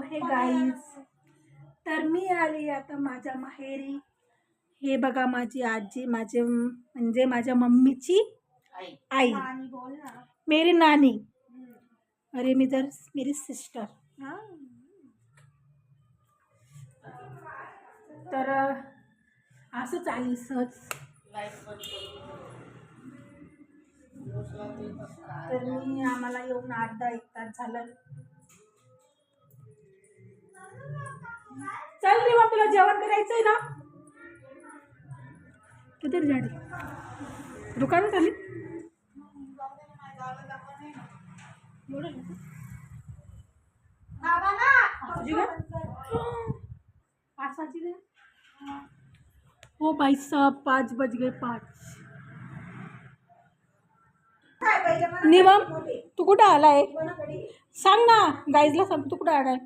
हे गाईज तर मी आली आता माझ्या माहेरी. हे बघा माझी आजी माझे म्हणजे माझ्या मम्मीची आई. मेरी नानी. अरे मी तर मेरी सिस्टर. तर असंच आली सहज. तर मी आम्हाला येऊन आठ दहा एक तास झालं. चल रे मग तुला जेवण करायचंय ना. किती झाली दुकानात आली? हो भाई साहब पाच बज गए पाच. निवम तू कुठं आलाय? सांग ना गाईजला सांग तू कुठं आलाय?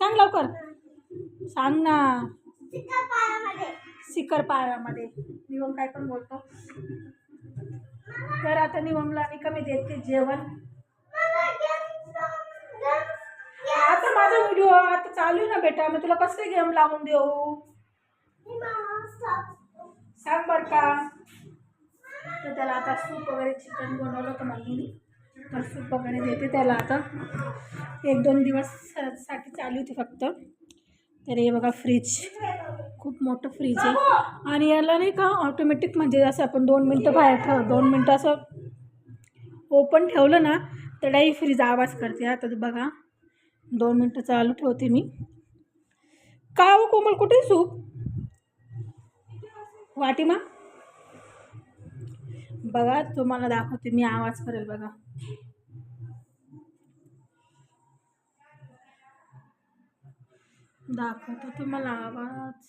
सांग लवकर. सांग ना. पायामध्ये. सिकर पायामध्ये. निवम काय पण बोलतो. तर आता निवमला मी कमी देते जेवण. आता माझा व्हिडिओ आता चालू आहे ना बेटा. मी तुला कसले गेम लावून देऊ? सांग बर का. तर त्याला आता सूप वगैरे चिकन बनवलं होतं मम्मीने. तर सूप वगैरे देते त्याला आता. एक दोन दिवससाठी चालू होती फक्त. तर हे बघा फ्रीज खूप मोठं फ्रीज आहे. आणि याला नाही का ऑटोमॅटिक म्हणजे असं आपण दोन मिनटं बाहेर ठेव दोन मिनटं असं ओपन ठेवलं ना तडाही फ्रीज आवाज करते. आता बघा दोन मिनटं चालू ठेवते मी. का हो कोमल कुठे सूप वाटीमा? बघा तुम्हाला दाखवते मी आवाज करेल बघा. दाखवतो तुम्हाला आवाज.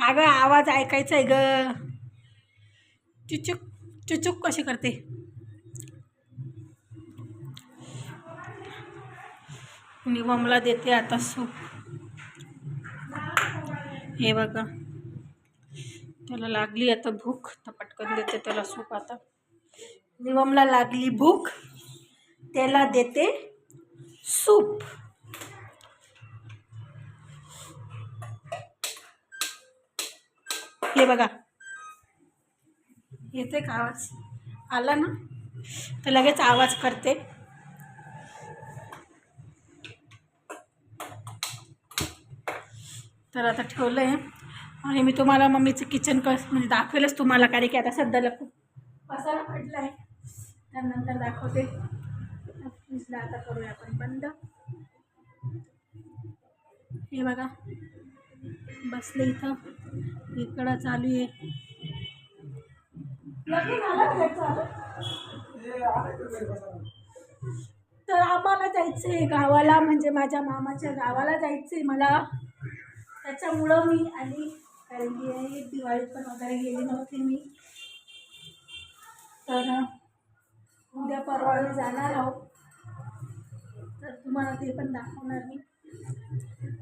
अगं आवाज ऐकायचा आहे ग. चुचुक चुचुक कशी करते? निवमला देते आता सूप. हे बघा. त्याला लागली आता भूक. तर पटकन देते त्याला सूप आता. निवमला लागली भूक. त्याला देते सूप. हे बघा. येते का आवाज? आला ना? तर लगेच आवाज करते. तर आता ठेवलं आहे आणि मी तुम्हाला मम्मीचं किचन कस म्हणजे दाखवेलच तुम्हाला कारण की आता सध्याला खूप पसारा पडला आहे त्यानंतर दाखवते. फ्रीजला आता करूया आपण बंद. हे बघा बसले इथं. इकडं चालू आहे. तर आम्हाला जायचं आहे गावाला म्हणजे माझ्या मामाच्या गावाला जायचं आहे मला. त्याच्यामुळं मी आली. कारण की दिवाळीत पण वगैरे गेली नव्हती मी. तर उद्या परवाने जाणार आहोत. तर तुम्हाला ते पण दाखवणार मी.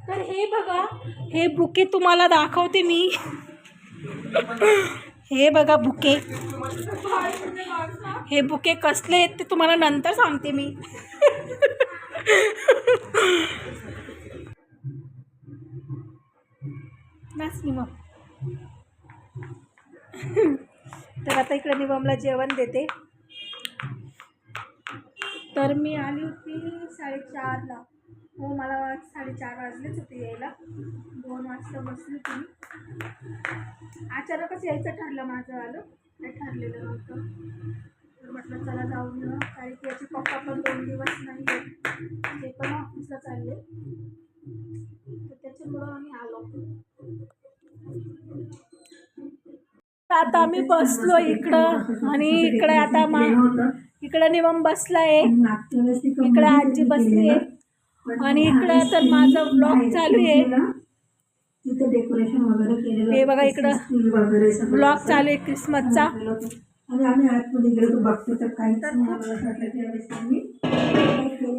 तर हे बघा हे बुके तुम्हाला दाखवते मी. हे बघा बुके. हे बुके कसले आहेत ते तुम्हाला नंतर सांगते मी. तर आता इकडे निवमला जेवण देते. तर मी आली होती साडेचारला. हो मला साडेचार वाजलेच होते यायला. दोन वाजता बसली होती अचानकच यायचं ठरलं माझं आलं. ते ठरलेलं नव्हतं. तर म्हटलं चला जाऊन कारण की याचे पप्पा पण दोन दिवस नाही ते पण ऑफिसला चालले. तर त्याच्यामुळं आम्ही आलो. आता आम्ही बसलो इकडं आणि इकडे आता मा इकडं निवम बसलाय. इकडं आजी बसली आहे आणि इकडं तर माझा ब्लॉग चालू आहे. तिथे डेकोरेशन वगैरे केलेलं हे बघा इकडं ब्लॉग चालू आहे क्रिसमसचा.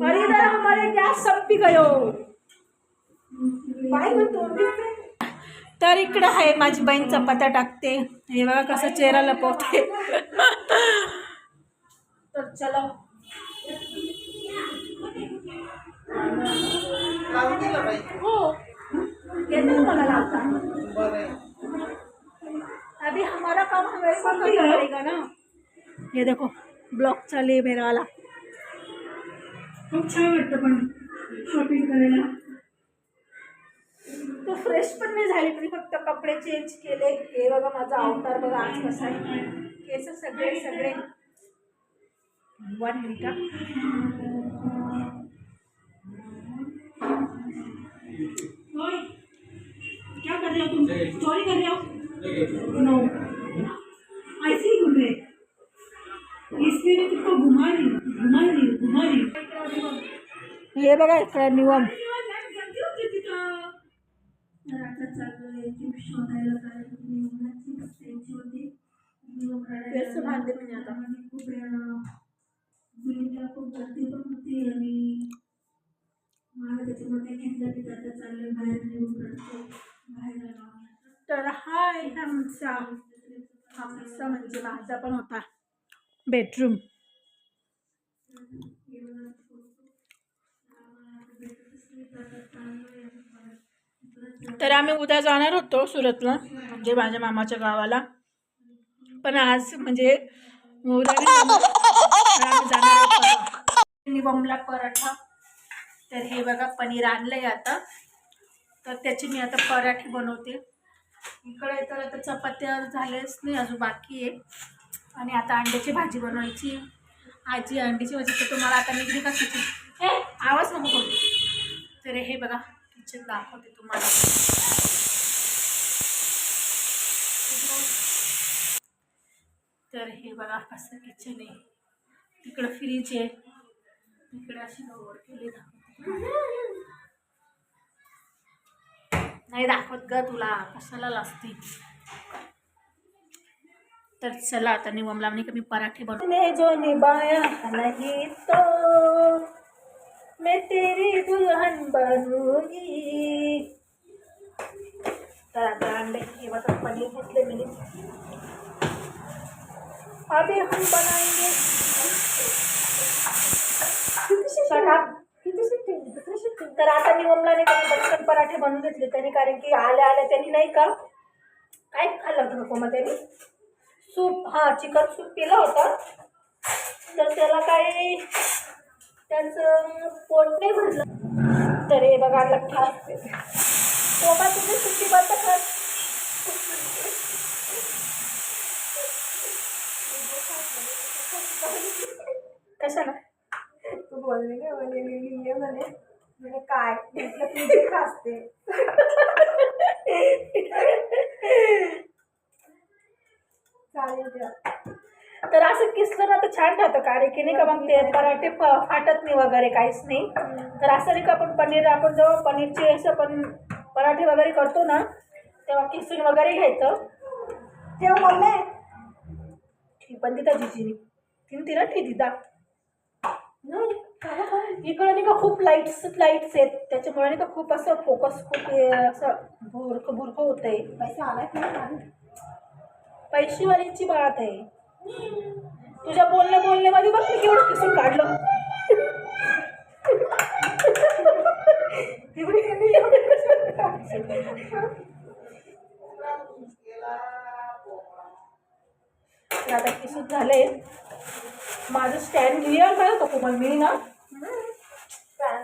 अरे हमारे गॅस संपी गयो. तर इकडं आहे माझी बहीण चपात्या टाकते. हे बघा कसं चेहरा लपवते. चला. लावून दिलं पाहिजे हो. येते ना मला लावता. बरं. आहे. अभी हमारा काम हमें को करना पड़ेगा ना? ये देखो ब्लॉक चालू मेरा वाला खूप छान वाटतं पण शॉपिंग करायला. तो फ्रेश पण नाही झाली मी फक्त कपडे चेंज केले. हे बघा माझा अवतार बघा आज कसा आहे. केस सगळे सगळे. वन मिनिट ओए, क्या कर रहे हो तुम? चोरी कर रहे हो? नो ऐसे ही घूम रहे इसलिए मैं तुमको घुमा रही हूँ घुमा रही हूँ घुमा रही हूँ. हे बघा इकडे निवम शोधायला होते. काढायला घेतलं की बाहेर बाहेर तर हा आहे आमचा आमचा म्हणजे माझा पण होता बेडरूम तर आम्ही उद्या जाणार होतो सुरतला म्हणजे माझ्या मामाच्या गावाला. पण आज म्हणजे उद्या जाणार आहोत पराठा. तर हे बघा पनीर आणलंय आता. तर त्याची मी आता पराठी बनवते. इकडे तर आता चपात्या झाल्याच नाही अजून बाकी आहे. आणि आता अंड्याची भाजी बनवायची. आजी अंडीची भाजी तर तुम्हाला आता निघली का किचन हे आवाज नको बोलतो तर हे बघा किचन दाखवते तुम्हाला. तर हे बघा कसं किचन आहे. तिकडं फ्रीज आहे. तिकडे अशी केली. दाखवते नाही दाखवत ग तुला कशाला लाजते? तर चला आता निवमला म्हणे कमी पराठे बनवले जो निभाया नहीं तो मैं तेरी दुल्हन बनूंगी. तर आता अंडे पनीर घेतले मी. अभी हम बनाएंगे. तर आता मी नाही त्यांनी पटकन पराठे बनवून घेतले. त्यांनी कारण की आल्या आल्या त्यांनी नाही का काय खाल्लं होतं नको मग त्यांनी सूप. हां चिकन सूप पिला होता. तर त्याला काय त्याचं पोट नाही भरलं. तर हे बघा लठ्ठा कोमा तुझी सुट्टी बंद कर. कशाला? तू बोलली काय म्हणे मी ये म्हणे. म्हणे काय? म्हटलं तुझे चालेल. तर असं किसलं ना तर छान राहतं कारण की नाही का मग ते पराठे फाटत नाही वगैरे काहीच नाही. तर असं नाही का आपण पनीर आपण जेव्हा पनीरचे असं पण पराठे वगैरे करतो ना तेव्हा किसून वगैरे घ्यायचं. ठेव मम्मी पण तिथं जिजीनी. तिने तिला ठी दिदा इकडं नाही का खूप लाईट्स लाईट्स आहेत. त्याच्यामुळे नाही का खूप असं फोकस खूप हे असं भुरकं भुरकं होत आहे पैसा नाही? पैशीवालीची बात आहे. तुझ्या बोलण्या बोलण्यामध्ये बघ मी केवढं किसून काढलं. आता किसून झाले माझं स्टँड क्लिअर काय होतं कोमल मी ना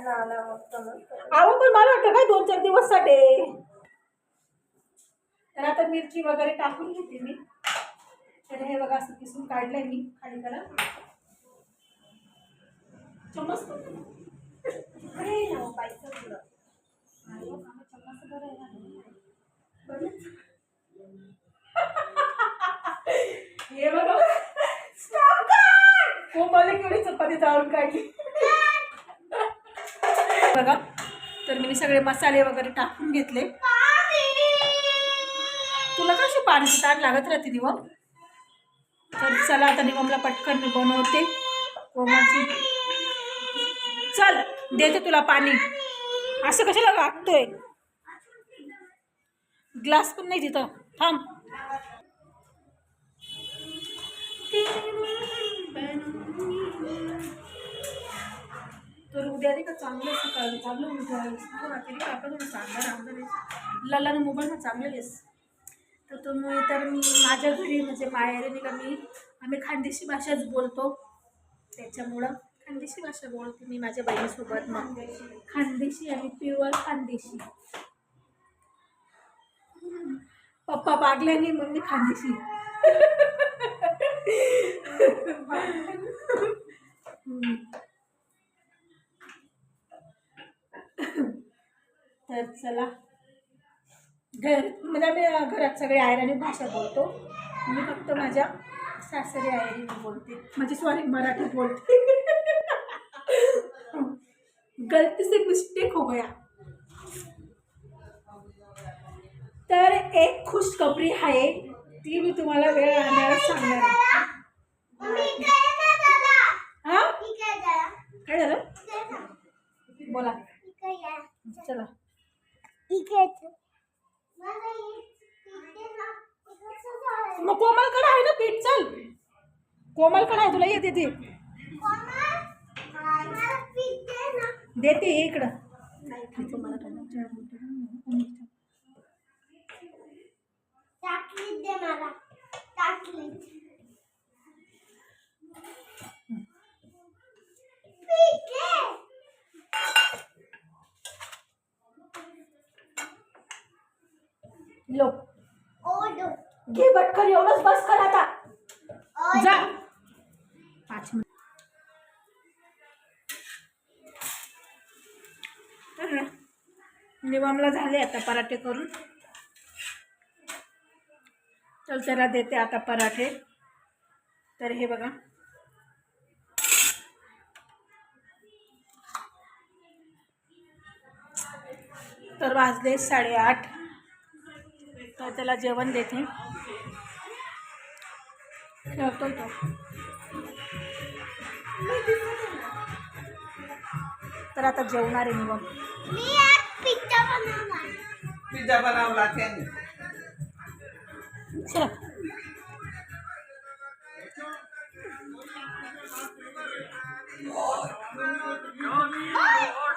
अहो पण मला वाटतं काय दोन चार दिवससाठी तर आता मिरची वगैरे टाकून घेते मी. तर हे बघा असं किसून काढलंय मी खाली त्याला चम्मच हो, हे बघा. कोमलने केवढी चपाती चालून काढली. बघा. तर मी सगळे मसाले वगैरे टाकून घेतले. तुला कशी पाण्याची ताट लागत राहते निवम तर चला आता निवमला पटकन बनवते. चल देते तुला पाणी. असं कशाला लागतोय? ग्लास पण नाही तिथं. थांब. का सकाळी चांगलं उठायला सांगू ना तरी आपण चांगलं राहणार लल्लानं मोबाईल चांगलं आहेस. तर तुम्ही तर मी माझ्या घरी म्हणजे माहेरी नाही का मी आम्ही खानदेशी भाषाच बोलतो. त्याच्यामुळं खानदेशी भाषा बोलते मी माझ्या बहिणीसोबत मग. खानदेशी आणि प्युअर खानदेशी. पप्पा पागल्याने मम्मी खानदेशी. तर चला. घर म्हणजे आम्ही घरात सगळे आयराणी भाषा बोलतो. मी फक्त माझ्या सासरी आयरी बोलते. म्हणजे सॉरी मराठी बोलते. गलती से मिस्टेक हो गया. तर एक खुशखबरी आहे ती मी तुम्हाला वेळ आणायला सांगणार आहे हा काय झालं बोला चला मग कोमलकडे आहे ना पीठ चल कोमलकडे आहे तुला येते ती. देते ये इकडं इथं मला काय नाही. टाकली दे मला टाकली लो ओडो घे पटकन एवढंच बस कर आता जा पाच मिनिट तर ना, निवामला झाले आता पराठे करून. चल त्याला देते आता पराठे. तर हे बघा. तर वाजले साडेआठ. तर त्याला जेवण देते. ठेवतो तो. तर आता जेवणार आहे निवम पिझ्झा बनवणार पिझ्झा बनवला त्यांनी. चला.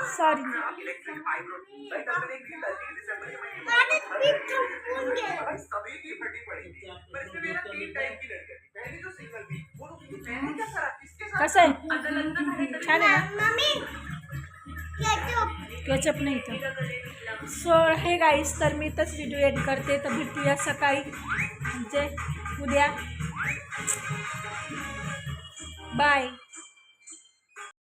सॉरी कसं आहे? छान आहे ना? मम्मी केचप नाही तर. सो हे गाईस तर मी इथंच व्हिडिओ एड करते. तर भेटूया सकाळी. म्हणजे उद्या. बाय